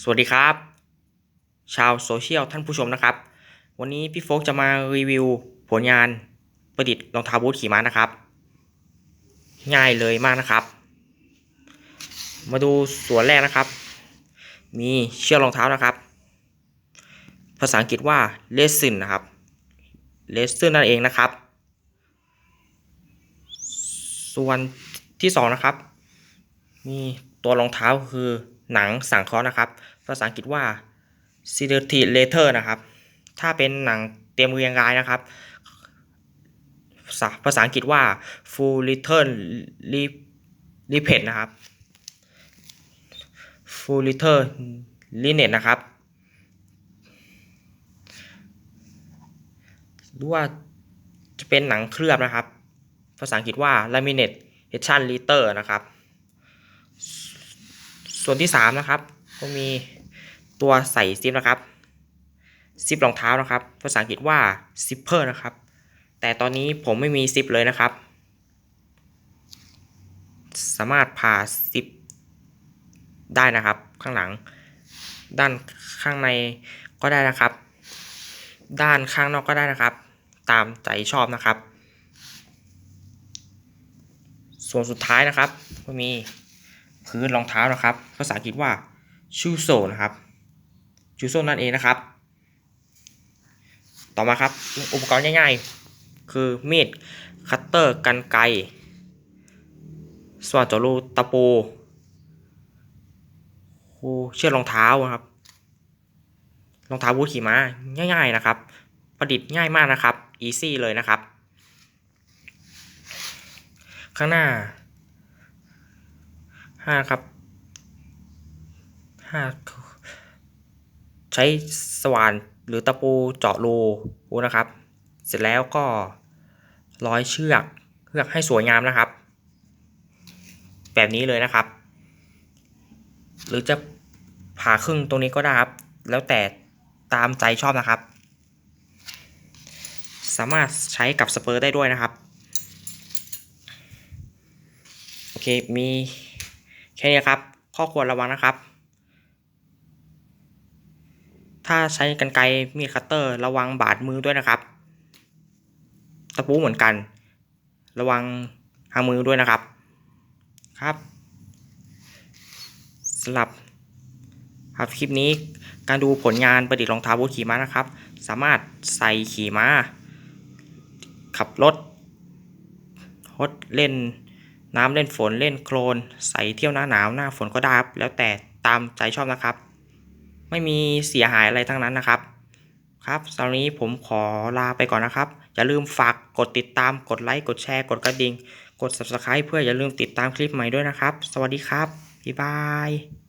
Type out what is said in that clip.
สวัสดีครับ ชาวโซเชียลท่านผู้ชมนะครับ วันนี้พี่โฟกจะมารีวิวผลงานประดิษฐ์รองเท้าบูทขี่ม้านะครับ ง่ายเลยมากนะครับ มาดูส่วนแรกนะครับ มีเชือกรองเท้านะครับ ภาษาอังกฤษว่า lesson นะครับ lesson นั่นเองนะครับ ส่วนที่สองนะครับ มีตัวรองเท้าคือ หนังสังเคราะห์นะครับ ภาษาอังกฤษว่า s i l e r t i leather นะครับ ถ้าเป็นหนังเตรียมเรียงรายนะครับ ภาษาอังกฤษว่า full return r e p e t นะครับ full return linen นะครับหรือว่าจะเป็นหนังเคลือบนะครับ ภาษาอังกฤษว่า laminate Asian leather นะครับ ส่วนที่สามนะครับ ก็มีตัวใส่ซิปนะครับซิปรองเท้านะครับภาษาอังกฤษว่า zipper นะครับ แต่ตอนนี้ผมไม่มีซิปเลยนะครับ สามารถผ่าซิปได้นะครับ ข้างหลัง ด้านข้างในก็ได้นะครับ ด้านข้างนอกก็ได้นะครับ ตามใจชอบนะครับ ส่วนสุดท้ายนะครับก็มี พื้นรองเท้านะครับ ภาษาอังกฤษว่า shoe sole นะครับ shoe sole นั่นเองนะครับ ต่อมาครับอุปกรณ์ง่ายๆ คือมีดคัตเตอร์กันไกสว่านจรูตะปูคูเชือกรองเท้านะครับรองเท้าบูทขี่ม้าง่าย ๆนะครับ ประดิษฐ์ง่ายมากนะครับ easy เลยนะครับ ข้างหน้า ห้าครับห้าใช้สว่านหรือตะปูเจาะรูนะครับ เสร็จแล้วก็ร้อยเชือกเชือกให้สวยงามนะครับ แบบนี้เลยนะครับ หรือจะผ่าครึ่งตรงนี้ก็ได้ครับ แล้วแต่ตามใจชอบนะครับ สามารถใช้กับสเปอร์ได้ด้วยนะครับ โอเคมี ค่นี้ครับ ข้อควรระวังนะครับ ถ้าใช้กันไกรมีดคัตเตอร์ระวังบาดมือด้วยนะครับ ตะปูเหมือนกัน ระวังหางมือด้วยนะครับ ครับสำหรับครับคลิปนี้การดูผลงานประดิษฐ์รองเท้าบูทขี่ม้านะครับ สามารถใส่ขี่ม้า ขับรถฮดเล่น น้ำเล่นฝนเล่นโคลนใส่เที่ยวหน้าหนาวหน้าฝนก็ได้ครับ แล้วแต่ตามใจชอบนะครับ ไม่มีเสียหายอะไรทั้งนั้นนะครับ ครับสำหรับนี้ผมขอลาไปก่อนนะครับ อย่าลืมฝากกดติดตามกดไลค์กดแชร์กดกระดิ่ง กด subscribe เพื่ออย่าลืมติดตามคลิปใหม่ด้วยนะครับ สวัสดีครับบ๊ายบาย